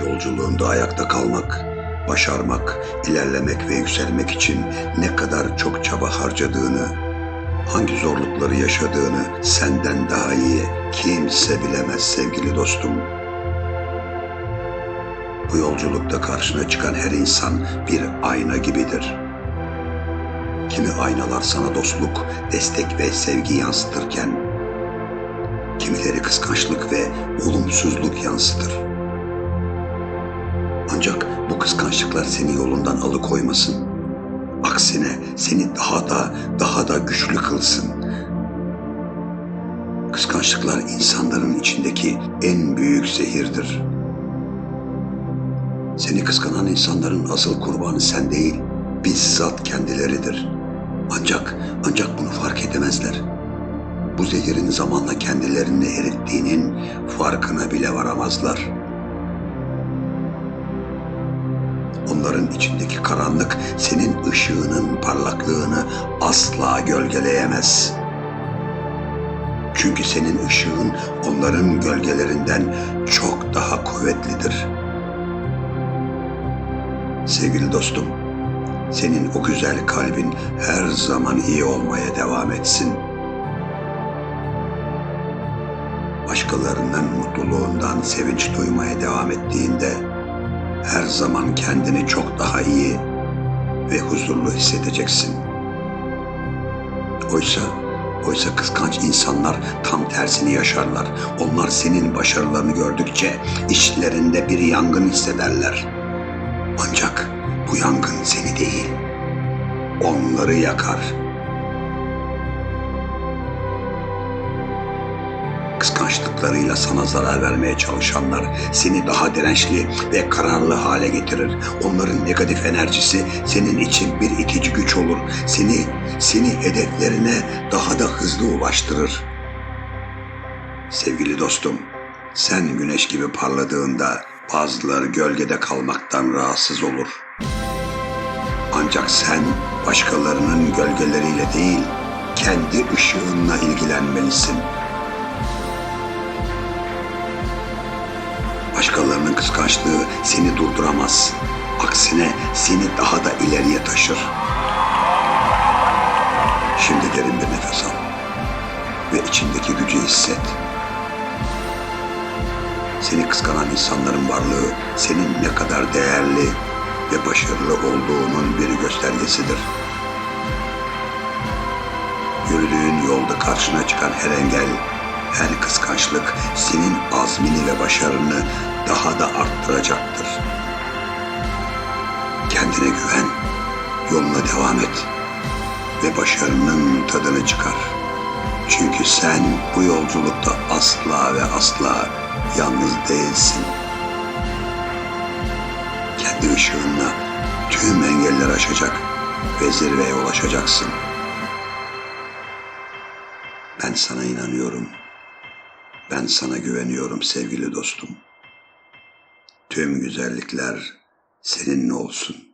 Yolculuğunda ayakta kalmak, başarmak, ilerlemek ve yükselmek için ne kadar çok çaba harcadığını, hangi zorlukları yaşadığını senden daha iyi kimse bilemez sevgili dostum. Bu yolculukta karşına çıkan her insan bir ayna gibidir. Kimi aynalar sana dostluk, destek ve sevgi yansıtırken, kimileri kıskançlık ve olumsuzluk yansıtır. Ancak bu kıskançlıklar seni yolundan alıkoymasın. Aksine seni daha da daha da güçlü kılsın. Kıskançlıklar insanların içindeki en büyük zehirdir. Seni kıskanan insanların asıl kurbanı sen değil, bizzat kendileridir. Ancak ancak bunu fark edemezler. Bu zehirin zamanla kendilerini erittiğinin farkına bile varamazlar. Onların içindeki karanlık senin ışığının parlaklığını asla gölgeleyemez. Çünkü senin ışığın onların gölgelerinden çok daha kuvvetlidir. Sevgili dostum, senin o güzel kalbin her zaman iyi olmaya devam etsin. Başkalarının mutluluğundan sevinç duymaya devam ettiğinde her zaman kendini çok daha iyi ve huzurlu hissedeceksin. Oysa oysa kıskanç insanlar tam tersini yaşarlar. Onlar senin başarılarını gördükçe içlerinde bir yangın hissederler. Ancak bu yangın seni değil, onları yakar. Kıskançlıklarıyla sana zarar vermeye çalışanlar seni daha dirençli ve kararlı hale getirir. Onların negatif enerjisi senin için bir itici güç olur. Seni seni hedeflerine daha da hızlı ulaştırır. Sevgili dostum, sen güneş gibi parladığında bazıları gölgede kalmaktan rahatsız olur. Ancak sen başkalarının gölgeleriyle değil, kendi ışığınla ilgilenmelisin. Başkalarının kıskançlığı seni durduramaz. Aksine seni daha da ileriye taşır. Şimdi derin bir nefes al ve içindeki gücü hisset. Seni kıskanan insanların varlığı senin ne kadar değerli ve başarılı olduğunun bir göstergesidir. Yürüdüğün yolda karşına çıkan her engel, her kıskançlık senin azmini ve başarını daha da arttıracaktır. Kendine güven, yoluna devam et ve başarının tadını çıkar. Çünkü sen bu yolculukta asla ve asla yalnız değilsin. Kendi ışığınla tüm engeller aşacak ve zirveye ulaşacaksın. Ben sana inanıyorum. Ben sana güveniyorum sevgili dostum. Tüm güzellikler seninle olsun.